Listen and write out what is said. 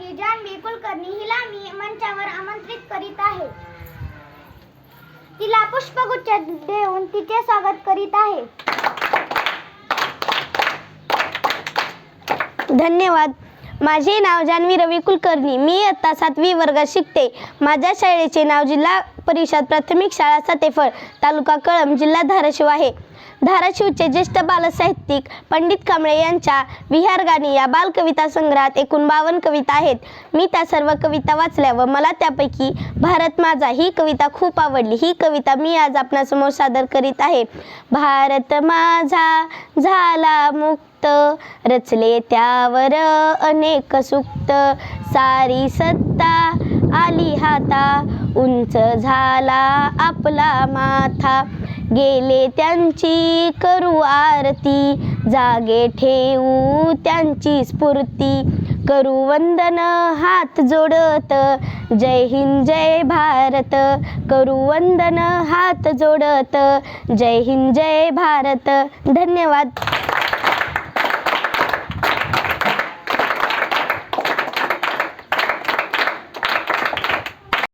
होती जान्हवी कुलकर्णी हिला मी मंचावर आमंत्रित करीत आहे. तिला पुष्पगुच्छ देऊन तिचे स्वागत करीत आहे. धन्यवाद. माझे नाव जान्हवी रवी कुलकर्णी. मी इयत्ता सातवी वर्गात शिकते. माझ्या शाळेचे नाव जिल्हा परिषद प्राथमिक शाळा सातेफळ तालुका कळंब जिल्हा धाराशिव आहे. धाराशिवचे ज्येष्ठ बालसाहित्यिक पंडित कांबळे यांच्या विहार गाणी या बालकविता संग्रहात एकूण बावन्न कविता आहेत. मी त्या सर्व कविता वाचल्या व मला त्यापैकी भारत माझा ही कविता खूप आवडली. ही कविता मी आज आपणासमोर सादर करीत आहे. भारत माझा झाला मुक्त रचले त्यावर अनेक सुक्त. सारी सत्ता आली हाता उंच झाला आपला माथा. गेले त्यांची करू आरती. जागे ठेवू त्यांची स्फूर्ती. करू वंदन हात जोडत. जय हिंद जय भारत. करू वंदन हात जोडत. जय हिंद जय भारत. धन्यवाद.